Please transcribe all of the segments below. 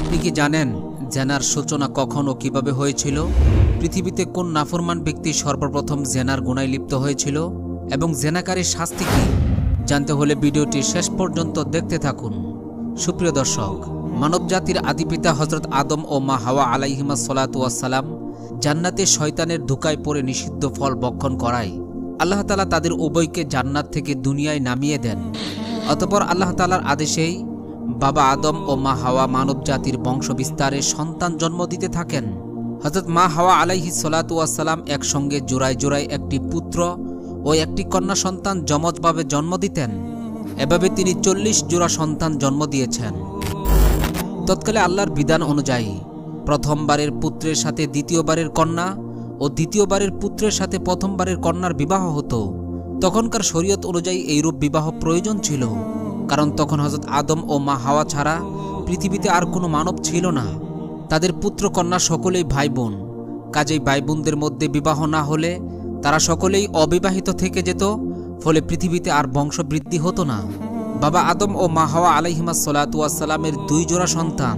আপনি কি জানেন জেনার সূচনা কখন ও কীভাবে হয়েছিল? পৃথিবীতে কোন নাফরমান ব্যক্তি সর্বপ্রথম জেনার গুণায় লিপ্ত হয়েছিল? এবং জেনাকারীর শাস্তি কি? জানতে হলে ভিডিওটি শেষ পর্যন্ত দেখতে থাকুন। সুপ্রিয় দর্শক, মানবজাতির আদিপিতা হজরত আদম ও মা হাওয়া আলাইহিমা সালাম জান্নাতে শয়তানের ধোকায় পড়ে নিষিদ্ধ ফল বক্ষণ করায়। আল্লাহ তালা তাদের উভয়কে জান্নাত থেকে দুনিয়ায় নামিয়ে দেন। অতপর আল্লাহ তালার আদেশেই বাবা আদম ও মা হাওয়া মানব জাতির বংশ বিস্তারে সন্তান জন্ম দিতে থাকেন। হজরত মা হাওয়া আলাইহি সালাতাম একসঙ্গে জোড়ায় জোড়ায় একটি পুত্র ও একটি কন্যা সন্তান যমজভাবে জন্ম দিতেন। এভাবে তিনি চল্লিশ জোড়া সন্তান জন্ম দিয়েছেন। তৎকালে আল্লাহর বিধান অনুযায়ী, প্রথমবারের পুত্রের সাথে দ্বিতীয়বারের কন্যা ও দ্বিতীয়বারের পুত্রের সাথে প্রথমবারের কন্যার বিবাহ হতো। তখনকার শরীয়ত অনুযায়ী এইরূপ বিবাহ প্রয়োজন ছিল। কারণ তখন হজরত আদম ও মা হাওয়া ছাড়া পৃথিবীতে আর কোনো মানব ছিল না। তাদের পুত্র কন্যা সকলেই ভাই বোন কাজেই ভাই বোনদের মধ্যে বিবাহ না হলে তারা সকলেই অবিবাহিত থেকে যেত, ফলে পৃথিবীতে আর বংশবৃদ্ধি হতো না। বাবা আদম ও মা হাওয়া আলাইহিমা সালাতামের দুই জোড়া সন্তান,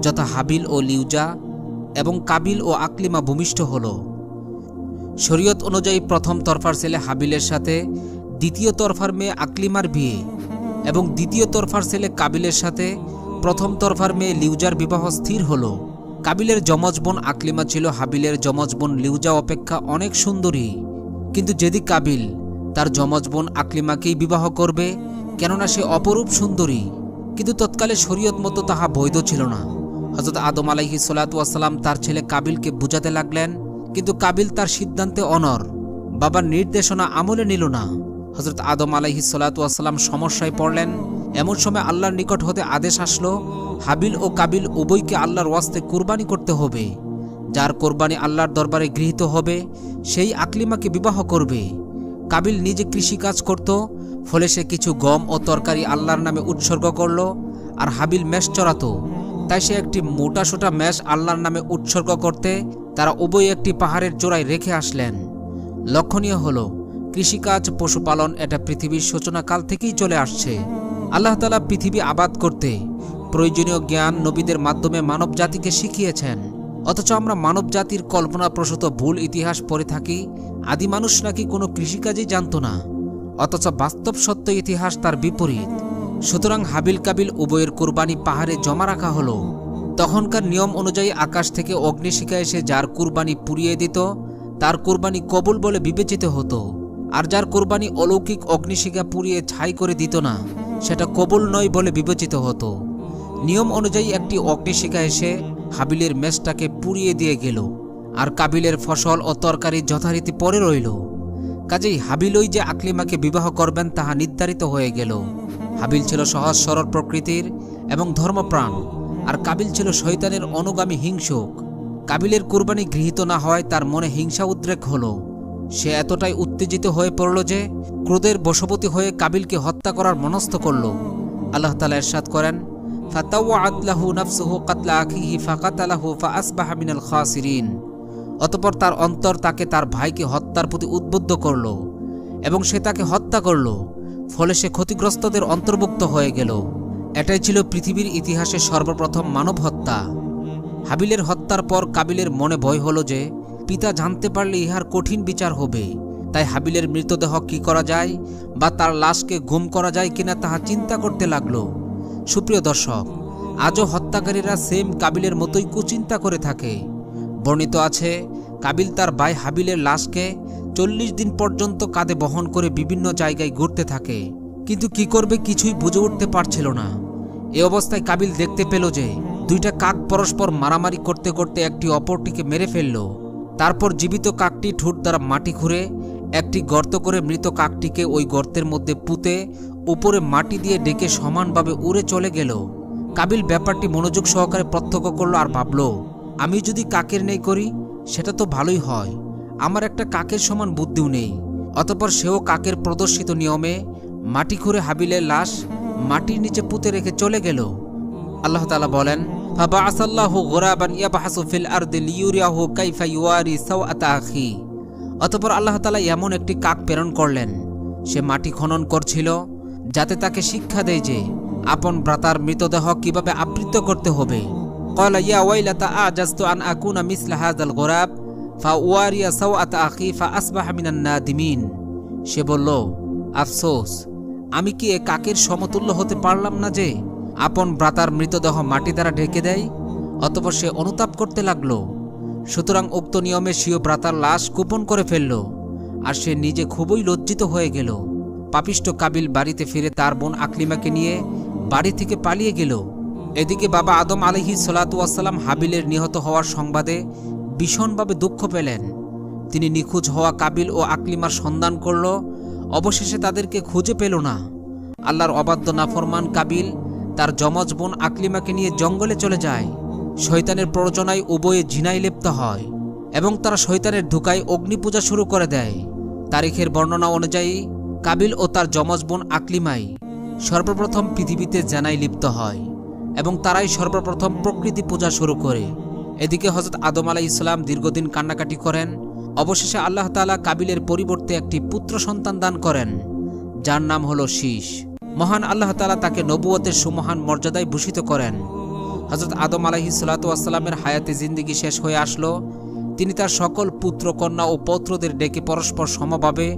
যথা হাবিল ও লিউজা এবং কাবিল ও আকলিমা ভূমিষ্ঠ হল। শরীয়ত অনুযায়ী প্রথম তরফার ছেলে হাবিলের সাথে দ্বিতীয় তরফার মেয়ে আকলিমার বিয়ে। এবং দ্বিতীয় তরফার ছেলে কাবিলের সাথে প্রথম তরফার মেয়ে লিউজার বিবাহ স্থির হল। কাবিলের যমজ বোন আকলিমা ছিল হাবিলের যমজ বোন লিউজা অপেক্ষা অনেক সুন্দরী। কিন্তু যেদি কাবিল, তার যমজ বোন আকলিমাকেই বিবাহ করবে, কেননা সে অপরূপ সুন্দরী। কিন্তু তৎকালে শরীয়ত মতো তাহা বৈধ ছিল না। হজরত আদম আলাইহি সালাতাম তার ছেলে কাবিলকে বুঝাতে লাগলেন, কিন্তু কাবিল তার সিদ্ধান্তে অনর। বাবার নির্দেশনা আমলে নিল না। হজরত আদম আলাইহি সালাতাম সমস্যায় পড়লেন। এমন সময় আল্লাহর নিকট হতে আদেশ আসলো, হাবিল ও কাবিল উভয়কে আল্লাহর ওয়াস্তে কুরবানি করতে হবে। যার কোরবানি আল্লাহর দরবারে গৃহীত হবে, সেই আকলিমাকে বিবাহ করবে। কাবিল নিজে কৃষিকাজ করত, ফলে সে কিছু গম ও তরকারি আল্লাহর নামে উৎসর্গ করল আর হাবিল মেষ চড়াতো। তাই সে একটি মোটা সোটা ম্যাশ আল্লাহর নামে উৎসর্গ করতে, তারা উভয় একটি পাহাড়ের জোড়ায় রেখে আসলেন। লক্ষণীয় হল কৃষিকাজ, পশুপালন, এটা পৃথিবীর সূচনাকাল থেকেই চলে আসছে। আল্লাহ তালা পৃথিবী আবাদ করতে প্রয়োজনীয় জ্ঞান নবীদের মাধ্যমে মানব জাতিকে শিখিয়েছেন। অথচ আমরা মানব জাতির কল্পনাপ্রসূত ভুল ইতিহাস পড়ে থাকি, আদি মানুষ নাকি কোনো কৃষিকাজই জানত না। অথচ বাস্তব সত্য ইতিহাস তার বিপরীত। সুতরাং হাবিল কাবিল উভয়ের কুরবানি পাহাড়ে জমা রাখা হলো। তখনকার নিয়ম অনুযায়ী আকাশ থেকে অগ্নিশিখা এসে যার কুরবানি পুড়িয়ে দিত, তার কুরবানি কবুল বলে বিবেচিত হতো। আর যার কোরবানি অলৌকিক অগ্নিশিখা পুড়িয়ে ছাই করে দিত না, সেটা কবুল নয় বলে বিবেচিত হতো। নিয়ম অনুযায়ী একটি অগ্নিশিখা এসে হাবিলের মেষটাকে পুড়িয়ে দিয়ে গেল, আর কাবিলের ফসল ও তরকারি যথারীতি পরে রইল। কাজেই হাবিলই যে আকলিমাকে বিবাহ করবেন তাহা নির্ধারিত হয়ে গেল। হাবিল ছিল সহজ সরল প্রকৃতির এবং ধর্মপ্রাণ, আর কাবিল ছিল শৈতানের অনুগামী হিংসুক। কাবিলের কুরবানি গৃহীত না হয় তার মনে হিংসা উদ্রেক হলো। সে এতটাই উত্তেজিত হয়ে পড়ল যে ক্রোধের বশবতী হয়ে কাবিলকে হত্যা করার মনস্থ করল। আল্লাহ তালা এরশাদ করেন কাতলা অতপর তার অন্তর তাকে তার ভাইকে হত্যার প্রতি উদ্বুদ্ধ করল এবং সে তাকে হত্যা করল, ফলে সে ক্ষতিগ্রস্তদের অন্তর্ভুক্ত হয়ে গেল। এটাই ছিল পৃথিবীর ইতিহাসে সর্বপ্রথম মানব হত্যা। হাবিলের হত্যার পর কাবিলের মনে ভয় হলো যে পিতা জানতে পারলে ইহার কঠিন বিচার হবে। তাই হাবিলের মৃতদেহ কি করা যায় বা তার লাশকে গুম করা যায় কিনা তাহা চিন্তা করতে লাগল। সুপ্রিয় দর্শক, আজও হত্যাকারীরা সেম কাবিলের মতোই কুচিন্তা করে থাকে। বর্ণিত আছে, কাবিল তার ভাই হাবিলের লাশকে চল্লিশ দিন পর্যন্ত কাঁধে বহন করে বিভিন্ন জায়গায় ঘুরতে থাকে। কিন্তু কি করবে কিছুই বুঝে উঠতে পারছিল না। এ অবস্থায় কাবিল দেখতে পেল যে, দুইটা কাক পরস্পর মারামারি করতে করতে একটি অপরটিকে মেরে ফেলল। তারপর জীবিত কাকটি ঠোঁট দ্বারা মাটি খুঁড়ে, একটি গর্ত করে মৃত কাকটিকে ওই গর্তের মধ্যে পুঁতে উপরে মাটি দিয়ে ডেকে সমানভাবে উড়ে চলে গেল। কাবিল ব্যাপারটি মনোযোগ সহকারে প্রত্যক্ষ করল আর ভাবল, আমি যদি কাকের নেই করি, সেটা তো ভালোই হয়। আমার একটা কাকের সমান বুদ্ধিও নেই। অতপর সেও কাকের প্রদর্শিত নিয়মে মাটি খুঁড়ে হাবিলের লাশ মাটির নিচে পুঁতে রেখে চলে গেল। আল্লাহ তালা বলেন ফাবাআসাল্লাহু গুরাবান ইয়াবহাসু ফিল আরদি লিইউরিয়াহু কাইফা ইউয়ারি সাওআতা আখি অতঃপর আল্লাহ তাআলা এমন একটি কাক প্রেরণ করলেন সে মাটি খনন করছিল যাতে তাকে শিক্ষা দেয় যে আপন ভ্রাতার মৃতদেহ কিভাবে আবৃত করতে হবে قال يا ويلة أعجزت أن أكون مثل هذا الغراب فأواري سوءة أخي فأصبح من النادمين সে বলল আফসোস আমি কি এ কাকের সমতুল্য হতে পারলাম না যে আপন ভ্রাতার মৃতদেহ মাটি দ্বারা ঢেকে দেয়, অতপর সে অনুতাপ করতে লাগল। সুতরাং উক্ত নিয়মে স্বীয় ভ্রাতার লাশ গোপন করে ফেলল, আর সে নিজে খুবই লজ্জিত হয়ে গেল। পাপিষ্ট কাবিল বাড়িতে ফিরে তার বোন আকলিমাকে নিয়ে বাড়ি থেকে পালিয়ে গেল। এদিকে বাবা আদম আলহি সালাতাম হাবিলের নিহত হওয়ার সংবাদে ভীষণভাবে দুঃখ পেলেন। তিনি নিখোঁজ হওয়া কাবিল ও আকলিমার সন্ধান করল, অবশেষে তাদেরকে খুঁজে পেল না। আল্লাহর অবাধ্য নাফরমান কাবিল তার যমজ বোন আকলিমাকে নিয়ে জঙ্গলে চলে যায়। শয়তানের প্ররোচনায় উভয়ে ঝিনাই লিপ্ত হয় এবং তারা শয়তানের ধুকায় অগ্নি পূজা শুরু করে দেয়। তারিখের বর্ণনা অনুযায়ী কাবিল ও তার যমজ বোন আকলিমাই সর্বপ্রথম পৃথিবীতে জানাই লিপ্ত হয় এবং তারাই সর্বপ্রথম প্রকৃতি পূজা শুরু করে। এদিকে হজরত আদম আলাহ ইসলাম দীর্ঘদিন কান্নাকাটি করেন। অবশেষে আল্লাহ তাআলা কাবিলের পরিবর্তে একটি পুত্র সন্তান দান করেন, যার নাম হলো শীষ মহান আল্লাহ তাআলা তাকে নবুয়তের সুমহান মর্যাদায় ভূষিত করেন। হজরত আদম আলাহি সালাতামের হায়াতে জিন্দিগি শেষ হয়ে আসলো। তিনি তার সকল পুত্র, কন্যা ও পৌত্রদের ডেকে পরস্পর সমভাবে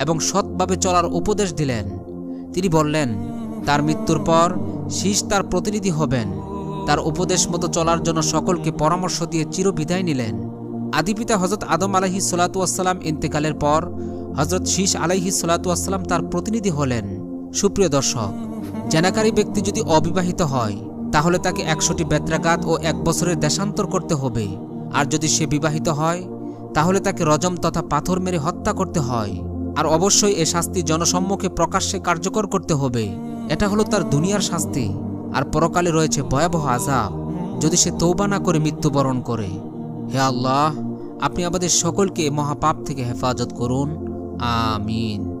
এবং সৎভাবে চলার উপদেশ দিলেন। তিনি বললেন, তার মৃত্যুর পর শীষ তার প্রতিনিধি হবেন। তার উপদেশ মতো চলার জন্য সকলকে পরামর্শ দিয়ে চিরবিদায় নিলেন। আদিপিতা হজরত আদম আলাহি সালাতুয়াসাল্লাম ইন্তেকালের পর হজরত শীষ আলাইহি সালাতুয়াসাল্লাম তার প্রতিনিধি হলেন। সুপ্রিয় দর্শক, জেনাকারী ব্যক্তি যদি অবিবাহিত হয়, তাহলে তাকে একশোটি বেত্রাঘাত ও এক বছরের দেশান্তর করতে হবে। আর যদি সে বিবাহিত হয়, তাহলে তাকে রজম তথা পাথর মেরে হত্যা করতে হয়। আর অবশ্যই এ শাস্তি জনসম্মুখে প্রকাশ্যে কার্যকর করতে হবে। এটা হলো তার দুনিয়ার শাস্তি। আর পরকালে রয়েছে ভয়াবহ আজাব যদি সে তৌবা না করে মৃত্যুবরণ করে। হে আল্লাহ, আপনি আমাদের সকলকে মহাপাপ থেকে হেফাজত করুন। আমিন।